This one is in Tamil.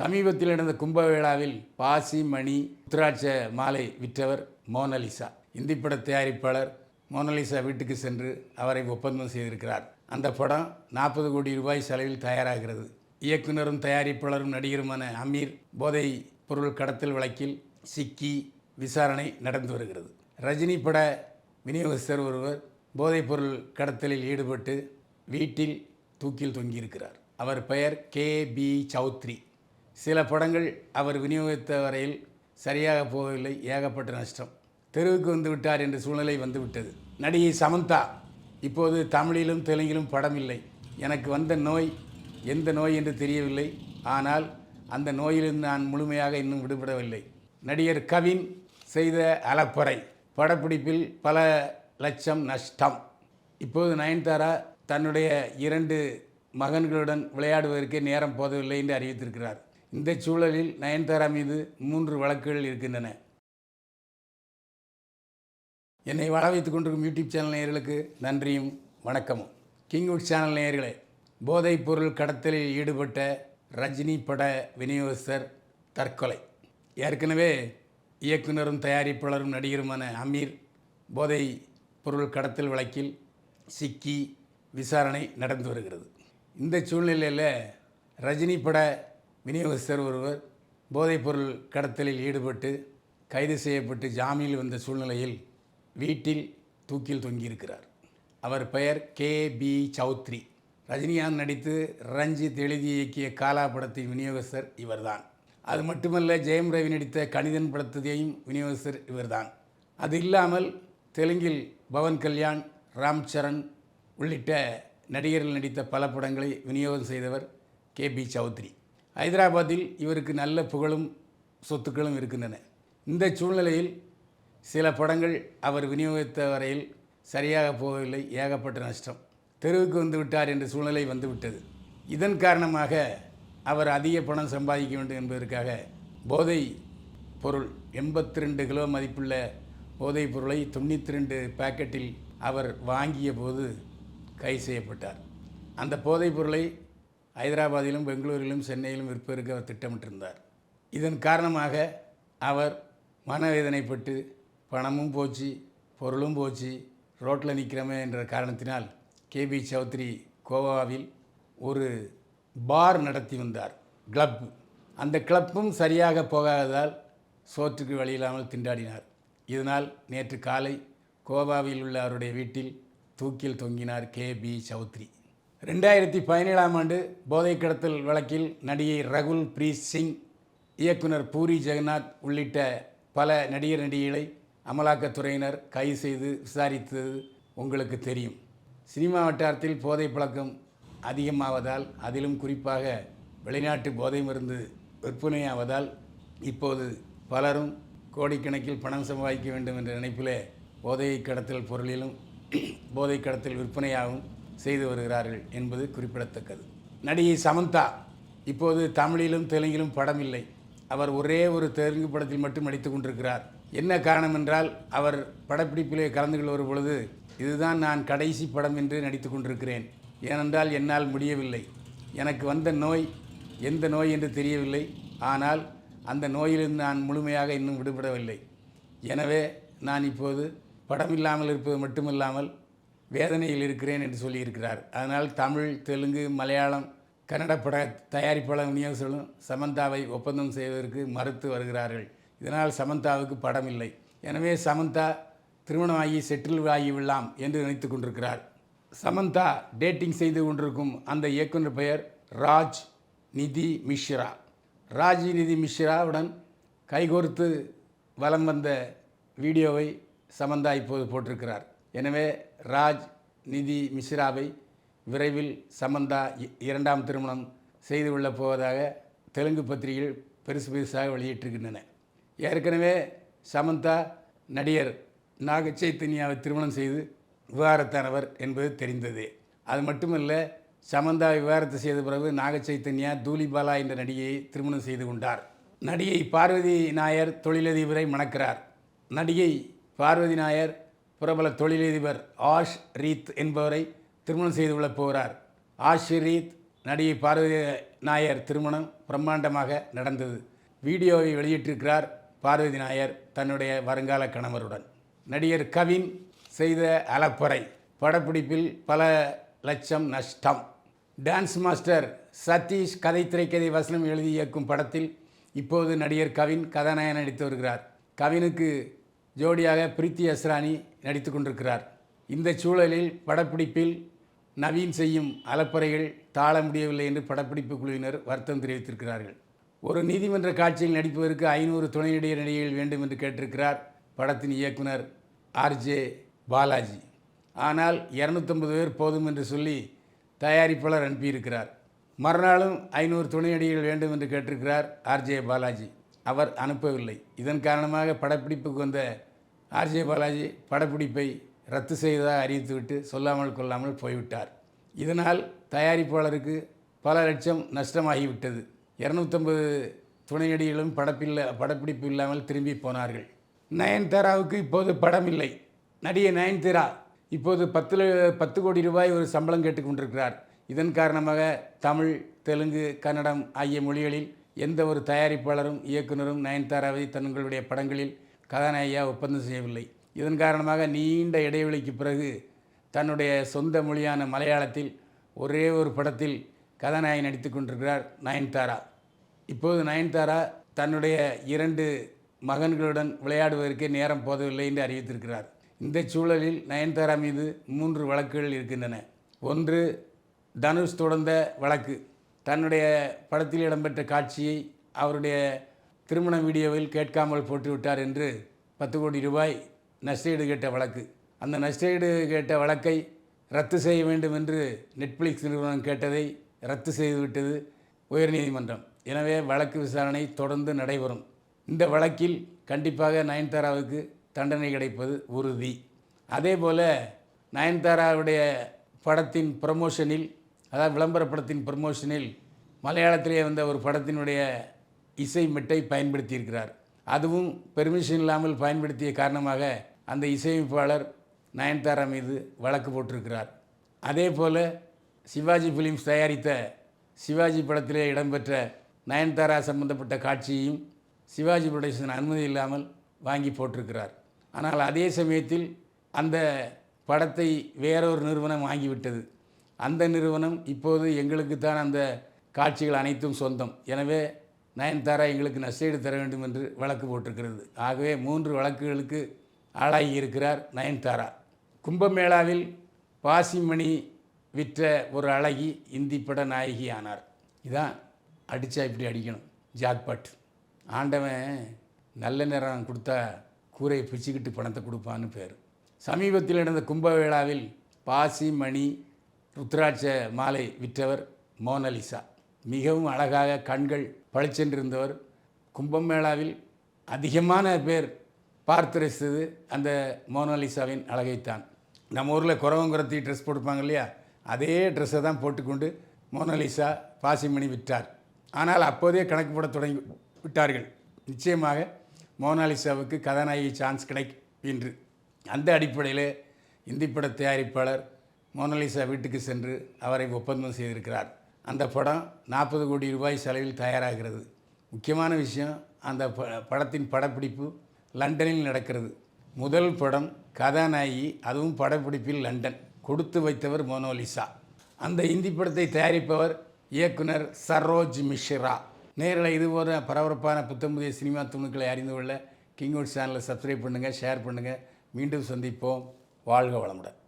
சமீபத்தில் நடந்த கும்பவேளாவில் பாசி மணி உத்ராட்ச மாலை விற்றவர் மோனலிசா. இந்தி பட தயாரிப்பாளர் மோனலிசா வீட்டுக்கு சென்று அவரை ஒப்பந்தம் செய்திருக்கிறார். அந்த படம் நாற்பது கோடி ரூபாய் செலவில் தயாராகிறது. இயக்குனரும் தயாரிப்பாளரும் நடிகருமான அமீர் போதை பொருள் கடத்தல் வழக்கில் சிக்கி விசாரணை நடந்து வருகிறது. ரஜினி பட விநியோகஸ்தர் ஒருவர் போதைப் பொருள் கடத்தலில் ஈடுபட்டு வீட்டில் தூக்கில் தொங்கியிருக்கிறார். அவர் பெயர் கே. பி. சௌத்ரி. சில படங்கள் அவர் விநியோகித்த வரையில் சரியாக போகவில்லை ஏகப்பட்ட நஷ்டம். தெருவுக்கு வந்து விட்டார் என்ற சூழ்நிலை வந்துவிட்டது நடிகை சமந்தா இப்போது தமிழிலும் தெலுங்கிலும் படம் இல்லை. எனக்கு வந்த நோய் எந்த நோய் என்று தெரியவில்லை. ஆனால் அந்த நோயிலிருந்து நான் முழுமையாக இன்னும் விடுபடவில்லை. நடிகர் கவின் செய்த அலப்பறை படப்பிடிப்பில் பல லட்சம் நஷ்டம். இப்போது நயன்தாரா தன்னுடைய இரண்டு மகன்களுடன் விளையாடுவதற்கே நேரம் போதவில்லை என்று அறிவித்திருக்கிறார். இந்த சூழலில் நயன்தாரா மீது மூன்று வழக்குகள் இருக்கின்றன. என்னை வர வைத்துக் கொண்டிருக்கும் யூடியூப் சேனல் நேயர்களுக்கு நன்றியும் வணக்கமும். கிங்வுட் சேனல் நேயர்களே போதைப் பொருள் கடத்தலில் ஈடுபட்ட ரஜினி பட விநியோகஸ்தர் தற்கொலை. ஏற்கனவே இயக்குனரும் தயாரிப்பாளரும் நடிகருமான அமீர் போதை பொருள் கடத்தல் வழக்கில் சிக்கி விசாரணை நடந்து வருகிறது. இந்த சூழ்நிலையில் ரஜினி பட விநியோகஸ்தர் ஒருவர் போதைப்பொருள் கடத்தலில் ஈடுபட்டு கைது செய்யப்பட்டு ஜாமீனில் வந்த சூழ்நிலையில் வீட்டில் தூக்கில் தொங்கியிருக்கிறார். அவர் பெயர் கே. பி. சௌத்ரி. ரஜினிகாந்த் நடித்து ரஞ்சித் எழுதி இயக்கிய காலா படத்தின் விநியோகஸ்தர் இவர்தான். அது மட்டுமல்ல ஜெயம் ரவி நடித்த கணிதன் படத்தையும் விநியோகஸ்தர் இவர்தான். அது இல்லாமல் தெலுங்கில் பவன் கல்யாண் ராம் சரண் உள்ளிட்ட நடிகர்கள் நடித்த பல படங்களை விநியோகம் செய்தவர் கே. பி. சௌத்ரி. ஹைதராபாத்தில் இவருக்கு நல்ல புகழும் சொத்துக்களும் இருக்கின்றன. இந்த சூழ்நிலையில் சில படங்கள் அவர் விநியோகித்த வரையில் சரியாக போகவில்லை ஏகப்பட்ட நஷ்டம். தெருவுக்கு வந்து விட்டார் என்ற சூழ்நிலை வந்துவிட்டது. இதன் காரணமாக அவர் அதிக பணம் சம்பாதிக்க வேண்டும் என்பதற்காக போதை பொருள் எண்பத்தி ரெண்டு கிலோ மதிப்புள்ள போதைப் பொருளை தொண்ணூற்றி ரெண்டு பாக்கெட்டில் அவர் வாங்கிய போது கைது செய்யப்பட்டார். அந்த போதைப் பொருளை ஹைதராபாத்திலும் பெங்களூரிலும் சென்னையிலும் விற்பதற்கு அவர் திட்டமிட்டிருந்தார். இதன் காரணமாக அவர் மனவேதனைப்பட்டு பணமும் போச்சு பொருளும் போச்சு ரோட்டில் நிற்கிறோமே என்ற காரணத்தினால் கேபி சௌத்ரி கோவாவில் ஒரு பார் நடத்தி வந்தார் கிளப். அந்த கிளப்பும் சரியாக போகாததால் சோற்றுக்கு வழியில்லாமல் திண்டாடினார். இதனால் நேற்று காலை கோவாவில் உள்ள அவருடைய வீட்டில் தூக்கில் தொங்கினார் கே. பி. சௌத்ரி. ரெண்டாயிரத்தி பதினேழாம் ஆண்டு போதை கடத்தல் வழக்கில் நடிகை ரகுல் பிரீத் சிங் இயக்குனர் பூரி ஜெகநாத் உள்ளிட்ட பல நடிகர் நடிகைகளை அமலாக்கத்துறையினர் கைது செய்து விசாரித்தது உங்களுக்கு தெரியும். சினிமா வட்டாரத்தில் போதை பழக்கம் அதிகமாவதால் அதிலும் குறிப்பாக வெளிநாட்டு போதை மருந்து விற்பனையாவதால் இப்போது பலரும் கோடிக்கணக்கில் பணம் சம்பாதிக்க வேண்டும் என்ற நினைப்பிலே போதை கடத்தல் பொருளிலும் போதை கடத்தல் விற்பனையாகவும் செய்து வருகிறார்கள் என்பது குறிப்பிடத்தக்கது. நடிகை சமந்தா இப்போது தமிழிலும் தெலுங்கிலும் படம் இல்லை அவர் ஒரே ஒரு தெலுங்கு படத்தில் மட்டும் நடித்து கொண்டிருக்கிறார். என்ன காரணம் என்றால் அவர் படப்பிடிப்பிலே கலந்து கொள்ளும் பொழுது இதுதான் நான் கடைசி படம் என்று நடித்து கொண்டிருக்கிறேன். ஏனென்றால் என்னால் முடியவில்லை. எனக்கு வந்த நோய் எந்த நோய் என்று தெரியவில்லை. ஆனால் அந்த நோயிலிருந்து நான் முழுமையாக இன்னும் விடுபடவில்லை. எனவே நான் இப்போது படம் இல்லாமல் இருப்பது மட்டுமில்லாமல் வேதனையில் இருக்கிறேன் என்று சொல்லியிருக்கிறார். அதனால் தமிழ் தெலுங்கு மலையாளம் கன்னட பட தயாரிப்பாளர் விநியோகர்களும் சமந்தாவை ஒப்பந்தம் செய்வதற்கு மறுத்து வருகிறார்கள். இதனால் சமந்தாவுக்கு படம் இல்லை. எனவே சமந்தா திருமணமாகி செட்டில் ஆகிவிடலாம் என்று நினைத்து கொண்டிருக்கிறார். சமந்தா டேட்டிங் செய்து கொண்டிருக்கும் அந்த இயக்குனர் பெயர் ராஜ் நிதி மிஸ்ரா ராஜ் நிதி மிஸ்ராவுடன் கைகோர்த்து வலம் வந்த வீடியோவை சமந்தா இப்போது போட்டிருக்கிறார். எனவே ராஜ் நிதி மிஸ்ராவை விரைவில் சமந்தா இ- இரண்டாம் திருமணம் செய்து கொள்ளப் போவதாக தெலுங்கு பத்திரிகைகள் பெருசு பெருசாக வெளியிட்டிருக்கின்றன. ஏற்கனவே சமந்தா நடிகர் நாக சைத்தன்யாவை திருமணம் செய்து விவாகரத்தானவர் என்பது தெரிந்ததே. அது மட்டுமல்ல சமந்தா விவாகரத்து செய்த பிறகு நாக சைத்தன்யா தூலிபாலா என்ற நடிகையை திருமணம் செய்து கொண்டார். நடிகை பார்வதி நாயர் தொழிலதிபரை மணக்கிறார். நடிகை பார்வதி நாயர் பிரபல தொழிலதிபர் ஆஷ் ரீத் என்பவரை திருமணம் செய்து கொள்ளப் போகிறார். ஆஷ் ரீத் நடிகை பார்வதி நாயர் திருமணம் பிரம்மாண்டமாக நடந்தது. வீடியோவை வெளியிட்டிருக்கிறார் பார்வதி நாயர் தன்னுடைய வருங்கால கணவருடன். நடிகர் கவின் செய்த அலப்பறை படப்பிடிப்பில் பல லட்சம் நஷ்டம். டான்ஸ் மாஸ்டர் சதீஷ் கதை திரைக்கதை வசனம் எழுதி இயக்கும் படத்தில் இப்போது நடிகர் கவின் கதாநாயகன் நடித்து வருகிறார். கவினுக்கு ஜோடியாக பிரீத்தி அஸ்ரானி நடித்து கொண்டிருக்கிறார் இந்த சூழலில் படப்பிடிப்பில் நவீன் செய்யும் அலப்பறைகள் தாழ முடியவில்லை என்று படப்பிடிப்பு குழுவினர் வருத்தம் தெரிவித்திருக்கிறார்கள். ஒரு நீதிமன்ற காட்சியில் நடிப்பதற்கு ஐநூறு துணை நடிகர் நடிகைகள் வேண்டும் என்று கேட்டிருக்கிறார் படத்தின் இயக்குனர் ஆர்ஜே பாலாஜி. ஆனால் இரநூத்தம்பது பேர் போதும் என்று சொல்லி தயாரிப்பாளர் அனுப்பியிருக்கிறார். மறுநாளும் ஐநூறு துணை நடிகர்கள் வேண்டும் என்று கேட்டிருக்கிறார் ஆர்ஜே பாலாஜி. அவர் அனுப்பவில்லை. இதன் காரணமாக படப்பிடிப்புக்கு வந்த ஆர்ஜே பாலாஜி படப்பிடிப்பை ரத்து செய்ததாக அறிவித்துவிட்டு சொல்லாமல் கொள்ளாமல் போய்விட்டார். இதனால் தயாரிப்பாளருக்கு பல லட்சம் நஷ்டமாகிவிட்டது. இரநூத்தம்பது துணை நடிகளும் படப்பில்ல படப்பிடிப்பு இல்லாமல் திரும்பி போனார்கள். நயன்தாராவுக்கு இப்போது படம் இல்லை நடிகை நயன்தாரா இப்போது பத்து பத்து கோடி ரூபாய் ஒரு சம்பளம் கேட்டுக்கொண்டிருக்கிறார் இதன் காரணமாக தமிழ் தெலுங்கு கன்னடம் ஆகிய மொழிகளில் எந்த ஒரு தயாரிப்பாளரும் இயக்குனரும் நயன்தாராவை தங்களுடைய படங்களில் கதாநாயகியாக ஒப்பந்தம் செய்யவில்லை. இதன் காரணமாக நீண்ட இடைவெளிக்கு பிறகு தன்னுடைய சொந்த மொழியான மலையாளத்தில் ஒரே ஒரு படத்தில் கதாநாயகி நடித்து கொண்டிருக்கிறார் நயன்தாரா. இப்போது நயன்தாரா தன்னுடைய இரண்டு மகன்களுடன் விளையாடுவதற்கே நேரம் போதவில்லை என்று அறிவித்திருக்கிறார். இந்த சூழலில் நயன்தாரா மீது மூன்று வழக்குகள் இருக்கின்றன. ஒன்று தனுஷ் தொடர்ந்த வழக்கு. தன்னுடைய படத்தில் இடம்பெற்ற காட்சியை அவருடைய திருமண வீடியோவில் கேட்காமல் போட்டுவிட்டார் என்று பத்து கோடி ரூபாய் நஷ்டஈடு கேட்ட வழக்கு. அந்த நஷ்டஈடு கேட்ட வழக்கை ரத்து செய்ய வேண்டும் என்று நெட்ஃப்ளிக்ஸ் நிறுவனம் கேட்டதை ரத்து செய்துவிட்டது உயர்நீதிமன்றம். எனவே வழக்கு விசாரணை தொடர்ந்து நடைபெறும். இந்த வழக்கில் கண்டிப்பாக நயன்தாராவுக்கு தண்டனை கிடைப்பது உறுதி. அதே போல் நயன்தாராவுடைய படத்தின் ப்ரமோஷனில் அதாவது விளம்பர படத்தின் ப்ரமோஷனில் மலையாளத்திலே வந்த ஒரு படத்தினுடைய இசை மெட்டை பயன்படுத்தியிருக்கிறார். அதுவும் பெர்மிஷன் இல்லாமல் பயன்படுத்திய காரணமாக அந்த இசையமைப்பாளர் நயன்தாரா மீது வழக்கு போட்டிருக்கிறார். அதே போல் சிவாஜி ஃபிலிம்ஸ் தயாரித்த சிவாஜி படத்திலே இடம்பெற்ற நயன்தாரா சம்பந்தப்பட்ட காட்சியையும் சிவாஜி புரொடக்ஷன் அனுமதி இல்லாமல் வாங்கி போட்டிருக்கிறார். ஆனால் அதே சமயத்தில் அந்த படத்தை வேறொரு நிறுவனம் வாங்கிவிட்டது. அந்த நிறுவனம் இப்போது எங்களுக்கு தான் அந்த காட்சிகள் அனைத்தும் சொந்தம். எனவே நயன்தாரா எங்களுக்கு நஷ்டஈடு தர வேண்டும் என்று வழக்கு போட்டிருக்கிறது. ஆகவே மூன்று வழக்குகளுக்கு ஆளாகி இருக்கிறார் நயன்தாரா கும்பமேளாவில் பாசிமணி விற்ற ஒரு அழகி இந்தி பட நாயகி ஆனார். இதான் அடித்தா இப்படி அடிக்கணும். ஜாக்பாட். ஆண்டவன் நல்ல நேரம் கொடுத்தா கூரையை பிரிச்சுக்கிட்டு பணத்தை கொடுப்பான்னு பேர். சமீபத்தில் நடந்த கும்பமேளாவில் பாசி மணி ருத்ராட்ச மாலை விற்றவர் மோனலிசா. மிகவும் அழகாக கண்கள் பழிச்சென்றிருந்தவர் கும்பமேளாவில் அதிகமான பேர் பார்த்து ரசித்தது அந்த மோனலிசாவின் அழகைத்தான். நம்ம ஊரில் குறவங்குறத்தி ட்ரெஸ் போட்டுப்பாங்க இல்லையா? அதே ட்ரெஸ்ஸை தான் போட்டுக்கொண்டு மோனலிசா பாசிமணி விற்றார். ஆனால் அப்போதே கணக்கு போட தொடங்கி விட்டார்கள். நிச்சயமாக மோனாலிசாவுக்கு கதாநாயகி சான்ஸ் கிடைக்கும் என்று. அந்த அடிப்படையில் இந்தி பட தயாரிப்பாளர் மோனலிசா வீட்டுக்கு சென்று அவரை ஒப்பந்தம் செய்திருக்கிறார். அந்த படம் நாற்பது கோடி ரூபாய் செலவில் தயாராகிறது. முக்கியமான விஷயம் அந்த ப படத்தின் படப்பிடிப்பு லண்டனில் நடக்கிறது. முதல் படம் கதாநாயகி அதுவும் படப்பிடிப்பில் லண்டன். கொடுத்து வைத்தவர் மோனோலிசா. அந்த இந்தி படத்தை தயாரிப்பவர் இயக்குனர் சரோஜ் மிஷ்ரா. நேரில் இது போன்ற பரபரப்பான புத்தம்புதிய சினிமா துணுக்களை அறிந்து கொள்ள கிங்வுட் சேனலை சப்ஸ்கிரைப் பண்ணுங்கள் ஷேர் பண்ணுங்கள் மீண்டும் சந்திப்போம். வாழ்க வளமுடன்.